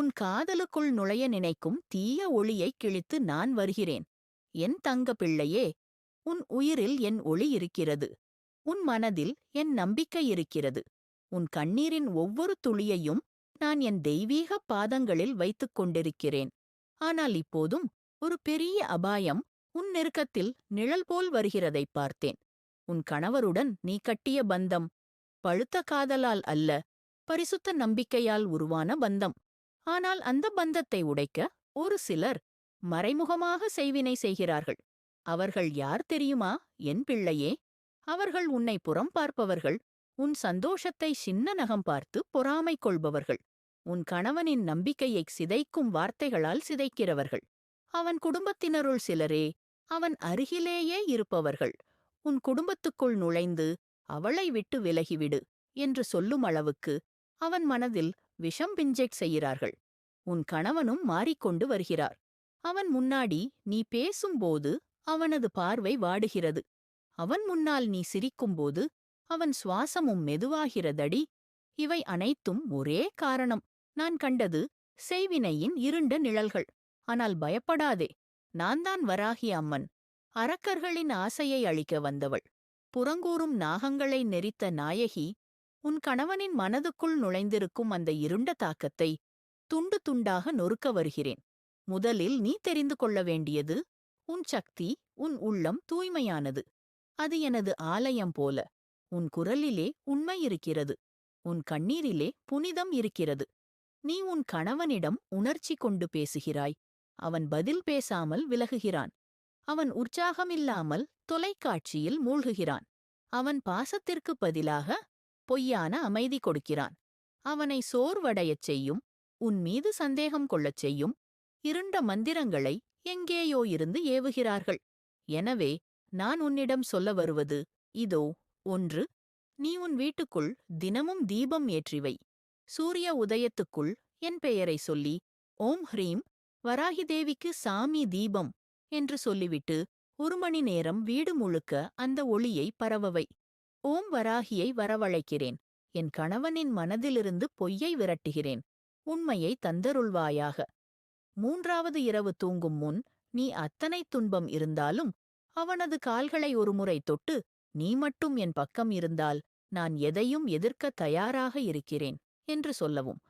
உன் காதலுக்குள் நுழைய நினைக்கும் தீய ஒளியைக் கிழித்து நான் வருகிறேன். என் தங்க பிள்ளையே உன் உயிரில் என் ஒளி இருக்கிறது. உன் மனதில் என் நம்பிக்கை இருக்கிறது. உன் கண்ணீரின் ஒவ்வொரு துளியையும் நான் என் தெய்வீக பாதங்களில் வைத்துக் கொண்டிருக்கிறேன். ஆனால் இப்போதும் ஒரு பெரிய அபாயம் உன் நெருக்கத்தில் நிழல் போல் வருகிறதைப் பார்த்தேன். உன் கணவருடன் நீ கட்டிய பந்தம் பழுத்த காதலால் அல்ல பரிசுத்த நம்பிக்கையால் உருவான பந்தம். ஆனால் அந்த பந்தத்தை உடைக்க ஒரு சிலர் மறைமுகமாக செய்வினை செய்கிறார்கள். அவர்கள் யார் தெரியுமா? என் பிள்ளையே. அவர்கள் உன்னை புறம் பார்ப்பவர்கள் உன் சந்தோஷத்தை சின்ன நகம் பார்த்து பொறாமை கொள்பவர்கள் உன் கணவனின் நம்பிக்கையைச் சிதைக்கும் வார்த்தைகளால் சிதைக்கிறவர்கள். அவன் குடும்பத்தினருள் சிலரே அவன் அருகிலேயே இருப்பவர்கள். உன் குடும்பத்துக்குள் நுழைந்து அவளை விட்டு விலகிவிடு என்று சொல்லும் அளவுக்கு அவன் மனதில் விஷம் பிஞ்செக் செய்கிறார்கள். உன் கணவனும் மாறிக்கொண்டு வருகிறார். அவன் முன்னாடி நீ பேசும்போது அவனது பார்வை வாடுகிறது. அவன் முன்னால் நீ சிரிக்கும்போது அவன் சுவாசமும் மெதுவாகிறதடி. இவை அனைத்தும் ஒரே காரணம். நான் கண்டது செய்வினையின் இருண்ட நிழல்கள். ஆனால் பயப்படாதே நான்தான் வராகி அம்மன். அரக்கர்களின் ஆசையை அழிக்க வந்தவள். புறங்கூறும் நாகங்களை நெரித்த நாயகி உன் கணவனின் மனதுக்குள் நுழைந்திருக்கும் அந்த இருண்ட தாக்கத்தை துண்டு துண்டாக நொறுக்க வருகிறேன். முதலில் நீ தெரிந்து கொள்ள வேண்டியது உன் சக்தி உன் உள்ளம் தூய்மையானது. அது எனது ஆலயம் போல. உன் குரலிலே உண்மை இருக்கிறது. உன் கண்ணீரிலே புனிதம் இருக்கிறது. நீ உன் கணவனிடம் உணர்ச்சி கொண்டு பேசுகிறாய். அவன் பதில் பேசாமல் விலகுகிறான். அவன் உற்சாகமில்லாமல் தொலைக்காட்சியில் மூழ்குகிறான். அவன் பாசத்திற்கு பதிலாக பொய்யான அமைதி கொடுக்கிறான். அவனை சோர்வடையச் செய்யும் உன் மீது சந்தேகம் கொள்ளச் செய்யும் இருண்ட மந்திரங்களை எங்கேயோ இருந்து ஏவுகிறார்கள். எனவே நான் உன்னிடம் சொல்ல வருவது இதோ ஒன்று நீ உன் வீட்டுக்குள் தினமும் தீபம் ஏற்றிவை. சூரிய உதயத்துக்குள் என் பெயரை சொல்லி ஓம் ஹ்ரீம் வராகிதேவிக்கு சாமி தீபம் என்று சொல்லிவிட்டு ஒரு மணி நேரம் வீடு முழுக்க அந்த ஒளியை பரவவை ஓம் வராகியை வரவழைக்கிறேன். என் கணவனின் மனதிலிருந்து பொய்யை விரட்டுகிறேன். உண்மையை தந்தருள்வாயாக. மூன்றாவது இரவு தூங்கும் முன் நீ அத்தனை துன்பம் இருந்தாலும் அவனது கால்களை ஒருமுறை தொட்டு நீ மட்டும் என் பக்கம் இருந்தால் நான் எதையும் எதிர்க்க தயாராக இருக்கிறேன் என்று சொல்லவும்.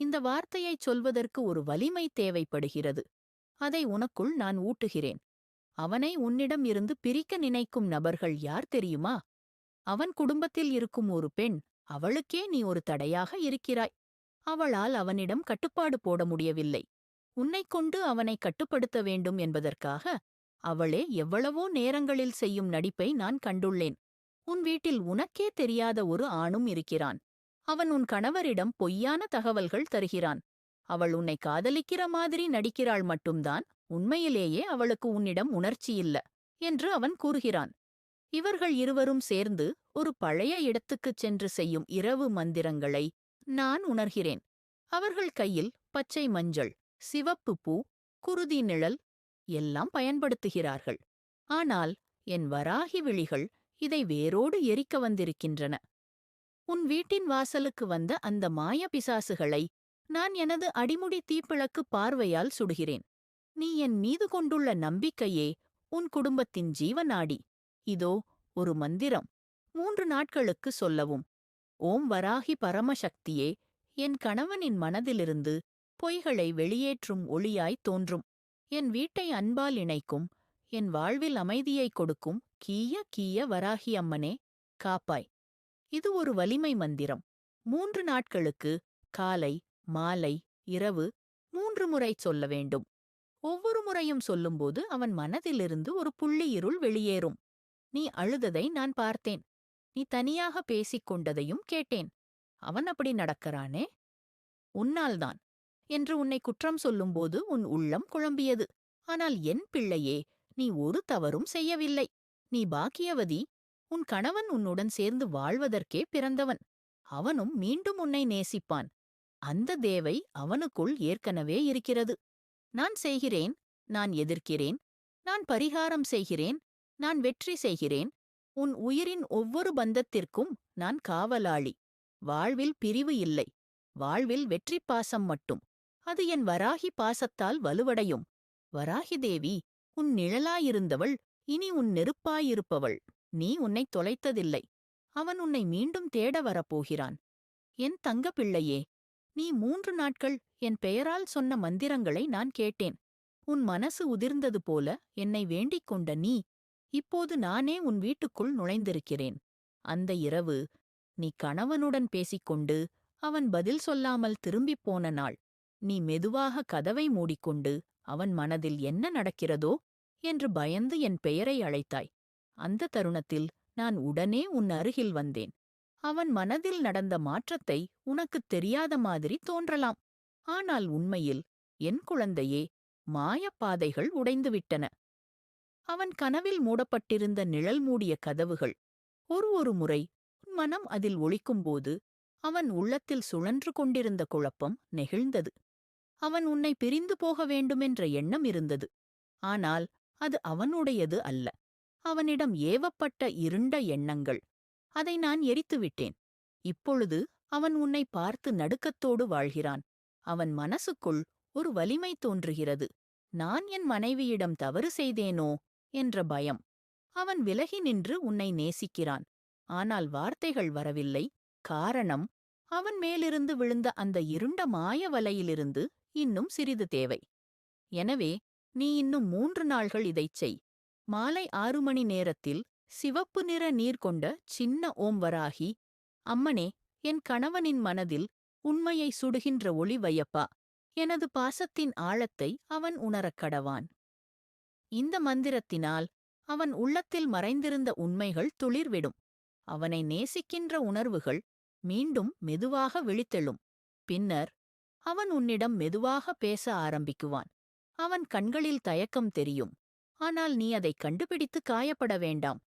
இந்த வார்த்தையைச் சொல்வதற்கு ஒரு வலிமை தேவைப்படுகிறது. அதை உனக்குள் நான் ஊட்டுகிறேன். அவனை உன்னிடம் இருந்து பிரிக்க நினைக்கும் நபர்கள் யார் தெரியுமா? அவன் குடும்பத்தில் இருக்கும் ஒரு பெண் அவளுக்கே நீ ஒரு தடையாக இருக்கிறாய். அவளால் அவனிடம் கட்டுப்பாடு போட முடியவில்லை. உன்னைக் கொண்டு அவனை கட்டுப்படுத்த வேண்டும் என்பதற்காக அவளே எவ்வளவோ நேரங்களில் செய்யும் நடிப்பை நான் கண்டுள்ளேன். உன் வீட்டில் உனக்கே தெரியாத ஒரு ஆணும் இருக்கிறான். அவன் உன் கணவரிடம் பொய்யான தகவல்கள் தருகிறான். அவள் உன்னை காதலிக்கிற மாதிரி நடிக்கிறாள் மட்டும்தான் உண்மையிலேயே அவளுக்கு உன்னிடம் உணர்ச்சியில்ல என்று அவன் கூறுகிறான். இவர்கள் இருவரும் சேர்ந்து ஒரு பழைய இடத்துக்குச் சென்று செய்யும் இரவு மந்திரங்களை நான் உணர்கிறேன். அவர்கள் கையில் பச்சை மஞ்சள் சிவப்பு பூ குருதி நிழல் எல்லாம் பயன்படுத்துகிறார்கள். ஆனால் என் வராகி விழிகள் இதை வேரோடு எரிக்க வந்திருக்கின்றன. உன் வீட்டின் வாசலுக்கு வந்த அந்த மாய பிசாசுகளை நான் எனது அடிமுடி தீப்பிளக்கு பார்வையால் சுடுகிறேன். நீ என் மீது கொண்டுள்ள நம்பிக்கையே உன் குடும்பத்தின் ஜீவநாடி. இதோ ஒரு மந்திரம். மூன்று நாட்களுக்கு சொல்லவும். ஓம் வராகி பரமசக்தியே என் கணவனின் மனதிலிருந்து பொய்களை வெளியேற்றும் ஒளியாய் தோன்றும். என் வீட்டை அன்பால் இணைக்கும் என் வாழ்வில் அமைதியைக் கொடுக்கும் கீய கீய வராகி அம்மனே காப்பாய். இது ஒரு வலிமை மந்திரம். மூன்று நாட்களுக்கு காலை மாலை இரவு மூன்று முறை சொல்ல வேண்டும். ஒவ்வொரு முறையும் சொல்லும்போது அவன் மனதிலிருந்து ஒரு புள்ளி இருள் வெளியேறும். நீ அழுததை நான் பார்த்தேன். நீ தனியாக பேசிக் கொண்டதையும் கேட்டேன். அவன் அப்படி நடக்கறானே? உன்னால்தான் என்று உன்னை குற்றம் சொல்லும்போது உன் உள்ளம் குழம்பியது. ஆனால் என் பிள்ளையே நீ ஒரு தவறும் செய்யவில்லை. நீ பாக்கியவதி. உன் கணவன் உன்னுடன் சேர்ந்து வாழ்வதற்கே பிறந்தவன். அவனும் மீண்டும் உன்னை நேசிப்பான். அந்த தேவை அவனுக்குள் ஏற்கனவே இருக்கிறது. நான் செய்கிறேன் நான் எதிர்க்கிறேன் நான் பரிகாரம் செய்கிறேன் நான் வெற்றி செய்கிறேன். உன் உயிரின் ஒவ்வொரு பந்தத்திற்கும் நான் காவலாளி. வாழ்வில் பிரிவு இல்லை. வாழ்வில் வெற்றிப் பாசம் மட்டும். அது என் வராகி பாசத்தால் வலுவடையும். வராகி தேவி உன் நிழலாயிருந்தவள் இனி உன் நெருப்பாயிருப்பவள். நீ உன்னைத் தொலைத்ததில்லை. அவன் உன்னை மீண்டும் தேட வரப்போகிறான். என் தங்க பிள்ளையே நீ மூன்று நாட்கள் என் பெயரால் சொன்ன மந்திரங்களை நான் கேட்டேன். உன் மனசு உதிர்ந்தது போல என்னை வேண்டிக் கொண்ட நீ இப்போது நானே உன் வீட்டுக்குள் நுழைந்திருக்கிறேன். அந்த இரவு நீ கணவனுடன் பேசிக்கொண்டு அவன் பதில் சொல்லாமல் திரும்பிப் போன நாள். நீ மெதுவாக கதவை மூடிக்கொண்டு அவன் மனதில் என்ன நடக்கிறதோ என்று பயந்து என் பெயரை அழைத்தாய். அந்த தருணத்தில் நான் உடனே உன் அருகில் வந்தேன். அவன் மனதில் நடந்த மாற்றத்தை உனக்குத் தெரியாத மாதிரி தோன்றலாம். ஆனால் உண்மையில் என் குழந்தையே மாயப்பாதைகள் உடைந்துவிட்டன அவன் கனவில் மூடப்பட்டிருந்த நிழல் மூடிய கதவுகள். ஒரு ஒரு முறை உன் மனம் அதில் ஒளிக்கும்போது அவன் உள்ளத்தில் சுழன்று கொண்டிருந்த குழப்பம் நெகிழ்ந்தது. அவன் உன்னை பிரிந்து போக வேண்டுமென்ற எண்ணம் இருந்தது. ஆனால் அது அவனுடையது அல்ல. அவனிடம் ஏவப்பட்ட இருண்ட எண்ணங்கள். அதை நான் எரித்துவிட்டேன் இப்பொழுது அவன் உன்னை பார்த்து நடுக்கத்தோடு வாழ்கிறான். அவன் மனசுக்குள் ஒரு வலிமை தோன்றுகிறது. நான் என் மனைவியிடம் தவறு செய்தேனோ என்ற பயம். அவன் விலகி நின்று உன்னை நேசிக்கிறான். ஆனால் வார்த்தைகள் வரவில்லை. காரணம் அவன் மேலிருந்து விழுந்த அந்த இருண்ட மாய வலையிலிருந்து இன்னும் சிறிது தேவை. எனவே நீ இன்னும் மூன்று நாள்கள் இதைச் செய். மாலை ஆறு மணி நேரத்தில் சிவப்பு நிற நீர் கொண்ட சின்ன ஓம் வராகி அம்மனே என் கணவனின் மனதில் உண்மையை சுடுகின்ற ஒளி வையப்பா. எனது பாசத்தின் ஆழத்தை அவன் உணரக் கடவான் இந்த மந்திரத்தினால் அவன் உள்ளத்தில் மறைந்திருந்த உண்மைகள் துளிர்விடும். அவனை நேசிக்கின்ற உணர்வுகள் மீண்டும் மெதுவாக விழித்தெழும். பின்னர் அவன் உன்னிடம் மெதுவாக பேச ஆரம்பிக்குவான். அவன் கண்களில் தயக்கம் தெரியும். ஆனால் நீ அதைக் கண்டுபிடித்து காயப்பட வேண்டாம்.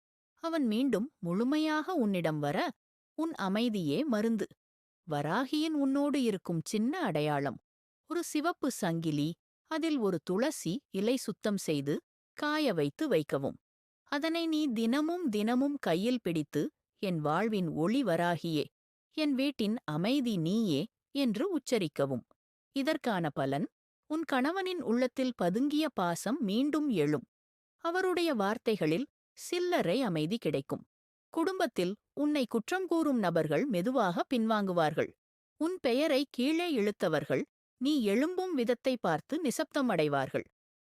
அவன் மீண்டும் முழுமையாக உன்னிடம் வர உன் அமைதியே மருந்து. வராகியின் உன்னோடு இருக்கும் சின்ன அடையாளம். ஒரு சிவப்பு சங்கிலி அதில் ஒரு துளசி இலை சுத்தம் செய்து காய வைத்து வைக்கவும். அதனை நீ தினமும் தினமும் கையில் பிடித்து என் வாழ்வின் ஒளி வராகியே என் வீட்டின் அமைதி நீயே என்று உச்சரிக்கவும். இதற்கான பலன் உன் கணவனின் உள்ளத்தில் பதுங்கிய பாசம் மீண்டும் எழும். அவருடைய வார்த்தைகளில் சில்லறை அமைதி கிடைக்கும். குடும்பத்தில் உன்னை குற்றம் கூறும் நபர்கள் மெதுவாக பின்வாங்குவார்கள். உன் பெயரை கீழே இழுத்தவர்கள் நீ எழும்பும் விதத்தை பார்த்து நிசப்தமடைவார்கள்.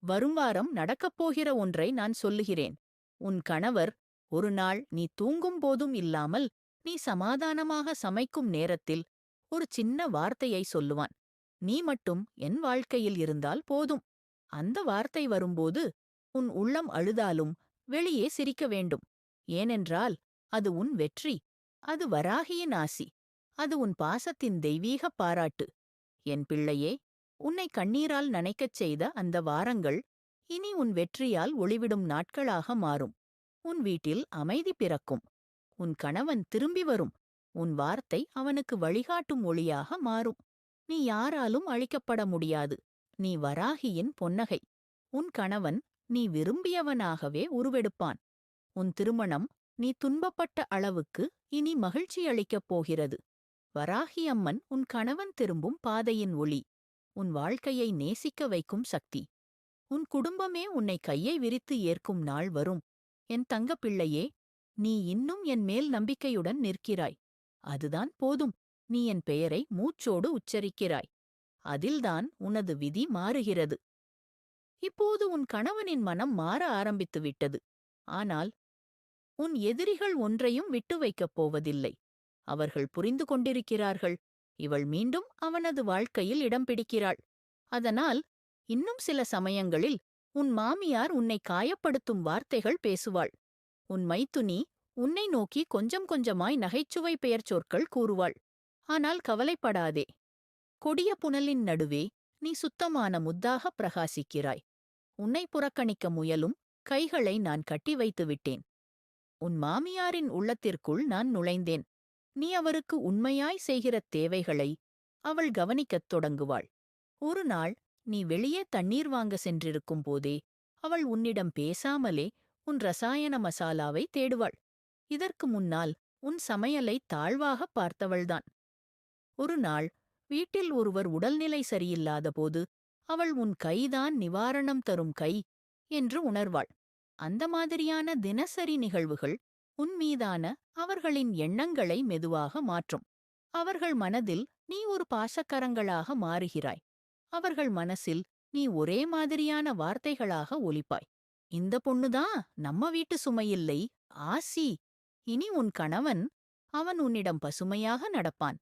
வரும் வாரம் நடக்கப் போகிற ஒன்றை நான் சொல்லுகிறேன். உன் கணவர் ஒரு நாள் நீ தூங்கும் போதும் இல்லாமல் நீ சமாதானமாக சமைக்கும் நேரத்தில் ஒரு சின்ன வார்த்தையை சொல்லுவான். நீ மட்டும் என் வாழ்க்கையில் இருந்தால் போதும். அந்த வார்த்தை வரும்போது உன் உள்ளம் அழுதாலும் வெளியே சிரிக்க வேண்டும். ஏனென்றால் அது உன் வெற்றி அது வராகியின் ஆசி அது உன் பாசத்தின் தெய்வீக பாராட்டு. என் பிள்ளையே உன்னை கண்ணீரால் நனைக்கச் செய்த அந்த வாரங்கள் இனி உன் வெற்றியால் ஒளிவிடும் நாட்களாக மாறும். உன் வீட்டில் அமைதி பிறக்கும். உன் கணவன் திரும்பி வரும். உன் வார்த்தை அவனுக்கு வழிகாட்டும் ஒளியாக மாறும். நீ யாராலும் அழிக்கப்பட முடியாது. நீ வராகியின் பொன்னகை. உன் கணவன் நீ விரும்பியவனாகவே உருவெடுப்பான். உன் திருமணம் நீ துன்பப்பட்ட அளவுக்கு இனி மகிழ்ச்சியளிக்கப் போகிறது. வராகியம்மன் உன் கணவன் திரும்பும் பாதையின் ஒளி. உன் வாழ்க்கையை நேசிக்க வைக்கும் சக்தி. உன் குடும்பமே உன்னை கையை விரித்து ஏற்கும் நாள் வரும். என் தங்கப்பிள்ளையே நீ இன்னும் என் மேல் நம்பிக்கையுடன் நிற்கிறாய். அதுதான் போதும். நீ என் பெயரை மூச்சோடு உச்சரிக்கிறாய். அதில்தான் உனது விதி மாறுகிறது. இப்போது உன் கணவனின் மனம் மாற ஆரம்பித்து விட்டது. ஆனால் உன் எதிரிகள் ஒன்றையும் விட்டு வைக்கப் போவதில்லை. அவர்கள் புரிந்து கொண்டிருக்கிறார்கள். இவள் மீண்டும் அவனது வாழ்க்கையில் இடம் பிடிக்கிறாள். அதனால் இன்னும் சில சமயங்களில் உன் மாமியார் உன்னை காயப்படுத்தும் வார்த்தைகள் பேசுவாள். உன் மைத்துனி உன்னை நோக்கி கொஞ்சம் கொஞ்சமாய் நகைச்சுவை பெயர் சொற்கள் கூறுவாள். ஆனால் கவலைப்படாதே. கொடிய புனலின் நடுவே நீ சுத்தமான முத்தாக பிரகாசிக்கிறாய். உன்னை புறக்கணிக்க முயலும் கைகளை நான் கட்டி வைத்து விட்டேன் உன் மாமியாரின் உள்ளத்திற்குள் நான் நுழைந்தேன். நீ அவருக்கு உண்மையாய் செய்கிற தேவைகளை அவள் கவனிக்கத் தொடங்குவாள். ஒரு நாள் நீ வெளியே தண்ணீர் வாங்க சென்றிருக்கும் போதே அவள் உன்னிடம் பேசாமலே உன் ரசாயன மசாலாவை தேடுவாள். இதற்கு முன்னால் உன் சமையலை தாழ்வாகப் பார்த்தவள்தான். ஒரு நாள் வீட்டில் ஒருவர் உடல்நிலை சரியில்லாதபோது அவள் உன் கைதான் நிவாரணம் தரும் கை என்று உணர்வாள். அந்த மாதிரியான தினசரி நிகழ்வுகள் உன் மீதான அவர்களின் எண்ணங்களை மெதுவாக மாற்றும். அவர்கள் மனதில் நீ ஒரு பாசக்கரங்களாக மாறுகிறாய். அவர்கள் மனசில் நீ ஒரே மாதிரியான வார்த்தைகளாக ஒலிப்பாய். இந்த பொண்ணுதான் நம்ம வீட்டு சுமையில்லை. ஆசி இனி உன் கணவன் அவன் உன்னிடம் பசுமையாக நடப்பான்.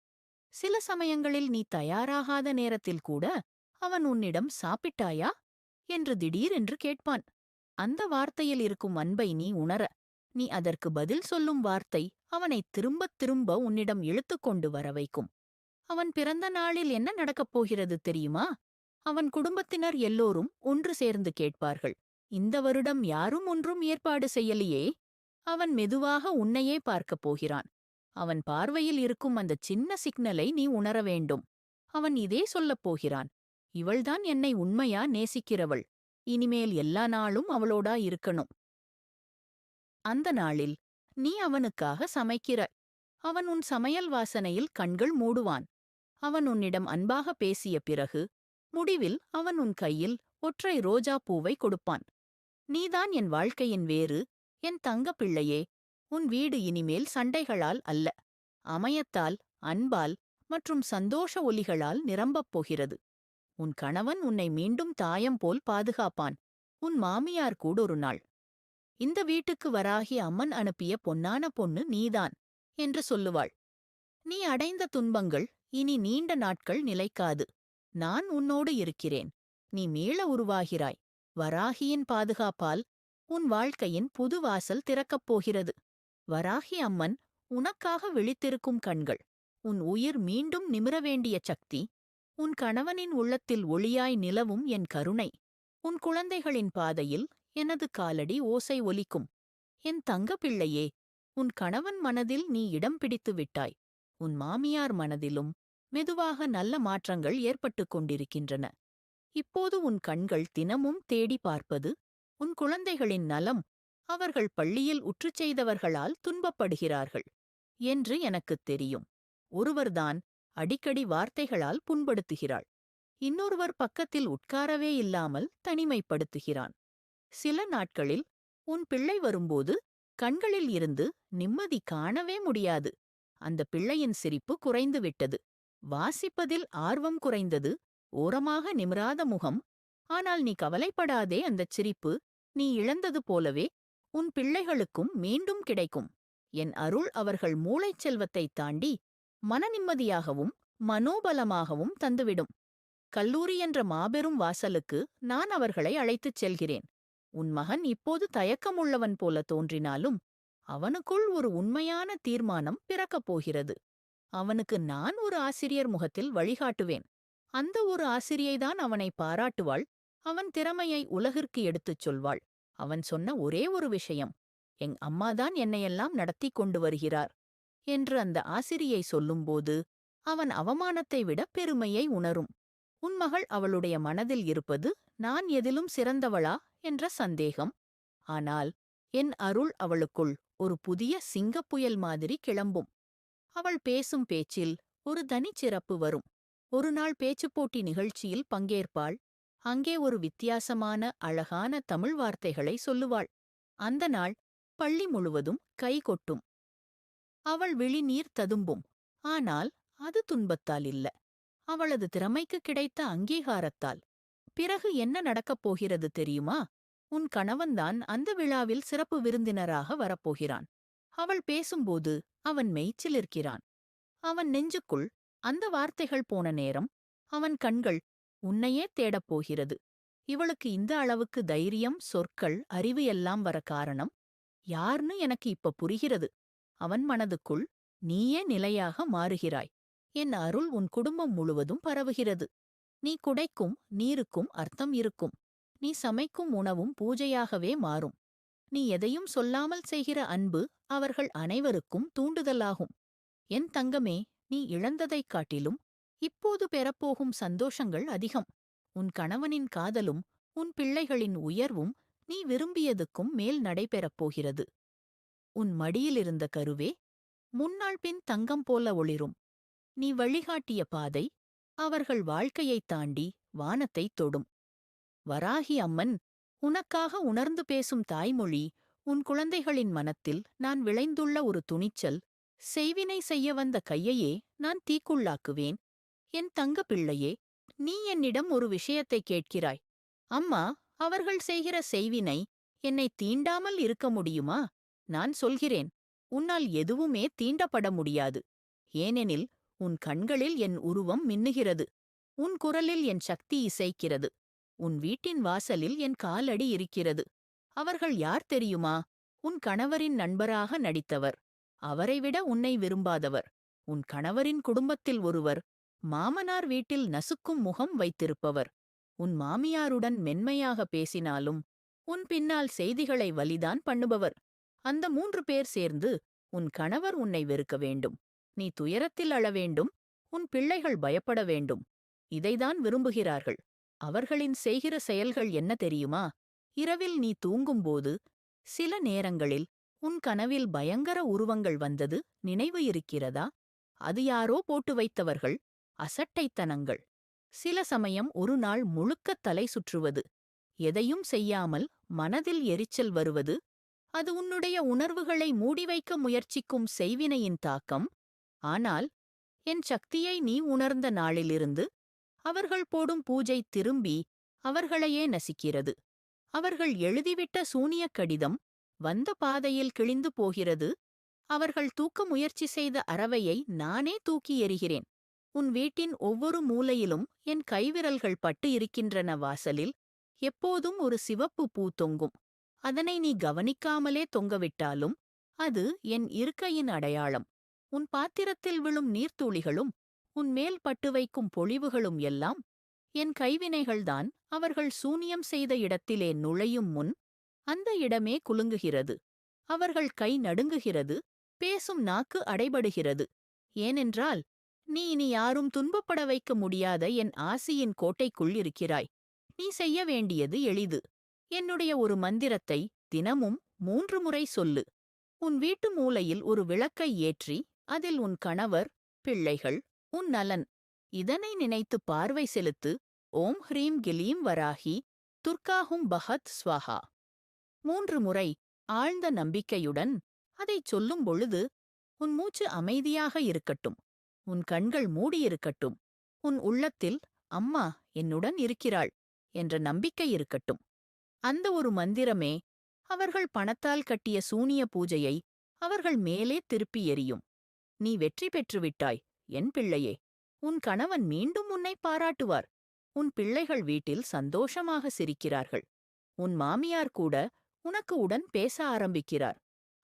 சில சமயங்களில் நீ தயாராகாத நேரத்தில் கூட அவன் உன்னிடம் சாப்பிட்டாயா? என்று திடீரென்று கேட்பான். அந்த வார்த்தையில் இருக்கும் அன்பை நீ உணர நீ அதற்கு பதில் சொல்லும் வார்த்தை அவனை திரும்பத் திரும்ப உன்னிடம் இழுத்துக் கொண்டு வர வைக்கும். அவன் பிறந்த நாளில் என்ன நடக்கப் போகிறது தெரியுமா? அவன் குடும்பத்தினர் எல்லோரும் ஒன்று சேர்ந்து கேட்பார்கள். இந்த வருடம் யாரும் ஒன்றும் ஏற்பாடு செய்யலையே? அவன் மெதுவாக உன்னையே பார்க்கப் போகிறான். அவன் பார்வையில் இருக்கும் அந்த சின்ன சிக்னலை நீ உணர வேண்டும். அவன் இதே சொல்லப் போகிறான். இவள்தான் என்னை உண்மையா நேசிக்கிறவள். இனிமேல் எல்லா நாளும் அவளோடா இருக்கணும். அந்த நாளில் நீ அவனுக்காக சமைக்கிறாய். அவன் உன் சமையல் வாசனையில் கண்கள் மூடுவான். அவன் உன்னிடம் அன்பாக பேசிய பிறகு முடிவில் அவன் உன் கையில் ஒற்றை ரோஜா பூவை கொடுப்பான். நீதான் என் வாழ்க்கையின் வேறு என் தங்க பிள்ளையே உன் வீடு இனிமேல் சண்டைகளால் அல்ல அமையத்தால் அன்பால் மற்றும் சந்தோஷ ஒலிகளால் நிரம்பப் போகிறது. உன் கணவன் உன்னை மீண்டும் தாயம் போல் பாதுகாப்பான். உன் மாமியார் கூட ஒரு நாள் இந்த வீட்டுக்கு வராகி அம்மன் அனுப்பிய பொன்னான பொண்ணு நீதான் என்று சொல்லுவாள். நீ அடைந்த துன்பங்கள் இனி நீண்ட நாட்கள் நிலைக்காது. நான் உன்னோடு இருக்கிறேன். நீ மீள உருவாகிறாய். வராகியின் பாதுகாப்பால் உன் வாழ்க்கையின் புது வாசல் திறக்கப் போகிறது. வராகி அம்மன் உனக்காக விழித்திருக்கும் கண்கள். உன் உயிர் மீண்டும் நிமிர வேண்டிய சக்தி. உன் கணவனின் உள்ளத்தில் ஒளியாய் நிலவும் என் கருணை. உன் குழந்தைகளின் பாதையில் எனது காலடி ஓசை ஒலிக்கும். என் தங்கப்பிள்ளையே உன் கணவன் மனதில் நீ இடம் பிடித்து விட்டாய். உன் மாமியார் மனதிலும் மெதுவாக நல்ல மாற்றங்கள் ஏற்பட்டுக் கொண்டிருக்கின்றன. இப்போது உன் கண்கள் தினமும் தேடி பார்ப்பது உன் குழந்தைகளின் நலம் அவர்கள் பள்ளியில் உற்றுச் செய்தவர்களால் துன்பப்படுகிறார்கள் என்று எனக்குத் தெரியும். ஒருவர்தான் அடிக்கடி வார்த்தைகளால் புண்படுத்துகிறாள். இன்னொருவர் பக்கத்தில் உட்காரவே இல்லாமல் தனிமைப்படுத்துகிறான். சில நாட்களில் உன் பிள்ளை வரும்போது கண்களில் இருந்து நிம்மதி காணவே முடியாது. அந்த பிள்ளையின் சிரிப்பு குறைந்துவிட்டது வாசிப்பதில் ஆர்வம் குறைந்தது. ஓரமாக நிமிராத முகம். ஆனால் நீ கவலைப்படாதே அந்தச் சிரிப்பு. நீ இழந்தது போலவே உன் பிள்ளைகளுக்கும் மீண்டும் கிடைக்கும். என் அருள் அவர்கள் மூளைச் செல்வத்தைத் தாண்டி மனநிம்மதியாகவும் மனோபலமாகவும் தந்துவிடும். கல்லூரி என்ற மாபெரும் வாசலுக்கு நான் அவர்களை அழைத்துச் செல்கிறேன். உன் மகன் இப்போது தயக்கமுள்ளவன் போல தோன்றினாலும் அவனுக்குள் ஒரு உண்மையான தீர்மானம் பிறக்கப் போகிறது. அவனுக்கு நான் ஒரு ஆசிரியர் முகத்தில் வழிகாட்டுவேன். அந்த ஒரு ஆசிரியைதான் அவனை பாராட்டுவாள். அவன் திறமையை உலகிற்கு எடுத்துச் சொல்வாள். அவன் சொன்ன ஒரே ஒரு விஷயம் எங் அம்மாதான் என்னையெல்லாம் நடத்திக் கொண்டு வருகிறார் என்று அந்த ஆசிரியை சொல்லும்போது அவன் அவமானத்தை விட பெருமையை உணரும். உன் மகள் அவளுடைய மனதில் இருப்பது நான் எதிலும் சிறந்தவளா என்ற சந்தேகம். ஆனால் என் அருள் அவளுக்குள் ஒரு புதிய சிங்கப்புயல் மாதிரி கிளம்பும். அவள் பேசும் பேச்சில் ஒரு தனிச்சிறப்பு வரும். ஒரு நாள் பேச்சுப் போட்டி நிகழ்ச்சியில் பங்கேற்பாள். அங்கே ஒரு வித்தியாசமான அழகான தமிழ் வார்த்தைகளை சொல்லுவாள். அந்த நாள் பள்ளி முழுவதும் கை கொட்டும். அவள் விழிநீர் ததும்பும். ஆனால் அது துன்பத்தால் இல்ல. அவளது திறமைக்கு கிடைத்த அங்கீகாரத்தால். பிறகு என்ன நடக்கப் போகிறது தெரியுமா? உன் கணவன்தான் அந்த விழாவில் சிறப்பு விருந்தினராக வரப்போகிறான். அவள் பேசும்போது அவன் மெய்ச்சிலிருக்கிறான் அவன் நெஞ்சுக்குள் அந்த வார்த்தைகள் போன நேரம் அவன் கண்கள் உன்னையே தேடப் போகிறது. இவளுக்கு இந்த அளவுக்கு தைரியம் சொற்கள் அறிவு எல்லாம் வர காரணம் யார்னு எனக்கு இப்ப புரிகிறது. அவன் மனதுக்குள் நீயே நிலையாக மாறுகிறாய். என் அருள் உன் குடும்பம் முழுவதும் பரவுகிறது. நீ குடைக்கும் நீருக்கும் அர்த்தம் இருக்கும். நீ சமைக்கும் உணவும் பூஜையாகவே மாறும். நீ எதையும் சொல்லாமல் செய்கிற அன்பு அவர்கள் அனைவருக்கும் தூண்டுதலாகும். என் தங்கமே நீ இழந்ததைக் காட்டிலும் இப்போது பெறப்போகும் சந்தோஷங்கள் அதிகம். உன் கணவனின் காதலும் உன் பிள்ளைகளின் உயர்வும் நீ விரும்பியதுக்கும் மேல் நடைபெறப் போகிறது. உன் மடியிலிருந்த கருவே முன்னாள் பின் தங்கம் போல ஒளிரும். நீ வழிகாட்டிய பாதை அவர்கள் வாழ்க்கையைத் தாண்டி வானத்தைத் தொடும். வராகி அம்மன் உனக்காக உணர்ந்து பேசும் தாய்மொழி உன் குழந்தைகளின் மனத்தில் நான் விளைந்துள்ள ஒரு துணிச்சல் செய்வினை செய்ய வந்த கையையே நான் தீக்குள்ளாக்குவேன். என் தங்க பிள்ளையே நீ என்னிடம் ஒரு விஷயத்தை கேட்கிறாய். அம்மா அவர்கள் செய்கிற செய்வினை என்னை தீண்டாமல் இருக்க முடியுமா? நான் சொல்கிறேன் உன்னால் எதுவுமே தீண்டப்பட முடியாது. ஏனெனில் உன் கண்களில் என் உருவம் மின்னுகிறது. உன் குரலில் என் சக்தி இசைக்கிறது. உன் வீட்டின் வாசலில் என் காலடி இருக்கிறது. அவர்கள் யார் தெரியுமா? உன் கணவரின் நண்பராக நடித்தவர். அவரைவிட உன்னை விரும்பாதவர். உன் கணவரின் குடும்பத்தில் ஒருவர். மாமனார் வீட்டில் நசுக்கும் முகம் வைத்திருப்பவர். உன் மாமியாருடன் மென்மையாக பேசினாலும் உன் பின்னால் செய்திகளை வலிதான் பண்ணுபவர். அந்த மூன்று பேர் சேர்ந்து உன் கணவர் உன்னை வெறுக்க வேண்டும். நீ துயரத்தில் அழ வேண்டும் உன் பிள்ளைகள் பயப்பட வேண்டும். இதைதான் விரும்புகிறார்கள். அவர்களின் செய்கிற செயல்கள் என்ன தெரியுமா? இரவில் நீ தூங்கும்போது சில நேரங்களில் உன் கனவில் பயங்கர உருவங்கள் வந்தது நினைவு இருக்கிறதா? அது யாரோ போட்டு வைத்தவர்கள் அசட்டைத்தனங்கள். சில சமயம் ஒரு நாள் முழுக்க தலை சுற்றுவது எதையும் செய்யாமல் மனதில் எரிச்சல் வருவது அது உன்னுடைய உணர்வுகளை மூடி வைக்க முயற்சிக்கும் செய்வினையின் தாக்கம் ஆனால் என் சக்தியை நீ உணர்ந்த நாளிலிருந்து அவர்கள் போடும் பூஜை திரும்பி அவர்களையே நசிக்கிறது. அவர்கள் எழுதிவிட்ட சூனியக் கடிதம் வந்த பாதையில் கிழிந்து போகிறது. அவர்கள் தூக்க முயற்சி செய்த அறவையை நானே தூக்கி எறிகிறேன். உன் வீட்டின் ஒவ்வொரு மூலையிலும் என் கைவிரல்கள் பட்டு இருக்கின்றன வாசலில். எப்போதும் ஒரு சிவப்பு பூ தொங்கும். அதனை நீ கவனிக்காமலே தொங்கவிட்டாலும் அது என் இருக்கையின் அடையாளம். உன் பாத்திரத்தில் விழும் நீர்த்துளிகளும் உன் மேல் பட்டு வைக்கும் பொழிவுகளும் எல்லாம் என் கைவினைகள்தான் அவர்கள் சூனியம் செய்த இடத்திலே நுழையும் முன் அந்த இடமே குலுங்குகிறது. அவர்கள் கை நடுங்குகிறது பேசும் நாக்கு அடைபடுகிறது. ஏனென்றால் நீ இனி யாரும் துன்பப்பட வைக்க முடியாத என் ஆசியின் கோட்டைக்குள் இருக்கிறாய். நீ செய்ய வேண்டியது எளிது. என்னுடைய ஒரு மந்திரத்தை தினமும் மூன்று முறை சொல்லு. உன் வீட்டு மூலையில் ஒரு விளக்கை ஏற்றி அதில் உன் கணவர் பிள்ளைகள் உன் நலன். இதனை நினைத்து பார்வை செலுத்து ஓம் ஹ்ரீம் கிலீம் வராகி துர்காஹும் பஹத் ஸ்வஹா. மூன்று முறை ஆழ்ந்த நம்பிக்கையுடன் அதைச் சொல்லும் பொழுது உன் மூச்சு அமைதியாக இருக்கட்டும் உன் கண்கள் மூடியிருக்கட்டும் உன் உள்ளத்தில் அம்மா என்னுடன் இருக்கிறாள் என்ற நம்பிக்கை இருக்கட்டும். அந்த ஒரு மந்திரமே அவர்கள் பணத்தால் கட்டிய சூனிய பூஜையை அவர்கள் மேலே திருப்பி எறியும். நீ வெற்றி பெற்றுவிட்டாய் என் பிள்ளையே. உன் கணவன் மீண்டும் உன்னை பாராட்டுவார். உன் பிள்ளைகள் வீட்டில் சந்தோஷமாக சிரிக்கிறார்கள். உன் மாமியார் கூட உனக்கு உடன் பேச ஆரம்பிக்கிறார்.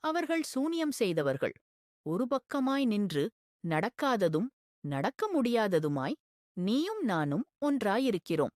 அவர்கள் சூனியம் செய்தவர்கள். ஒரு பக்கமாய் நின்று நடக்காததும் நடக்க முடியாததுமாய் நீயும் நானும் ஒன்றாயிருக்கிறோம்.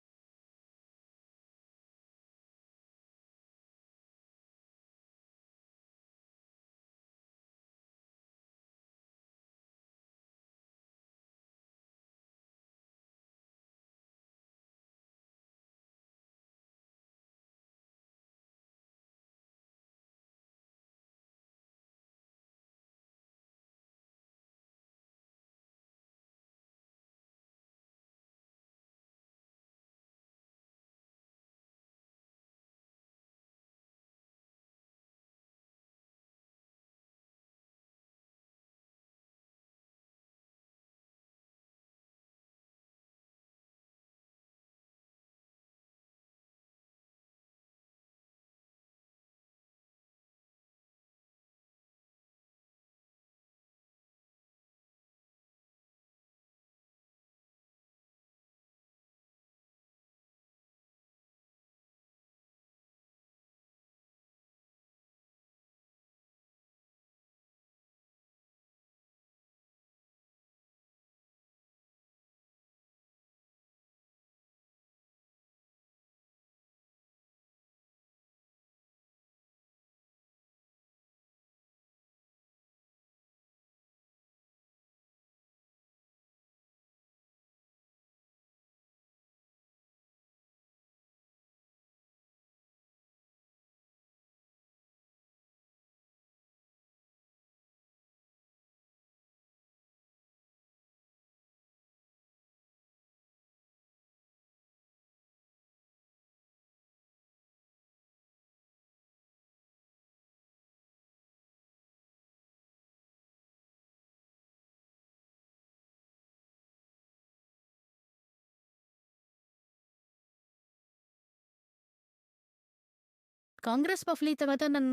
காங்கிரஸ் பஃப்லீத்தவத நன்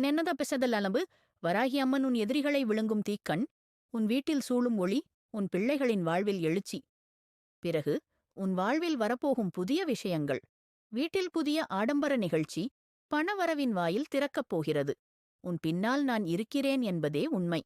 நென்னத பெசதல் அளவு வராகி அம்மன் உன் எதிரிகளை விழுங்கும் தீக்கண். உன் வீட்டில் சூழும் ஒளி உன் பிள்ளைகளின் வாழ்வில் எழுச்சி. பிறகு உன் வாழ்வில் வரப்போகும் புதிய விஷயங்கள். வீட்டில் புதிய ஆடம்பர நிகழ்ச்சி பணவரவின் வாயில் திறக்கப் போகிறது. உன் பின்னால் நான் இருக்கிறேன் என்பதே உண்மை.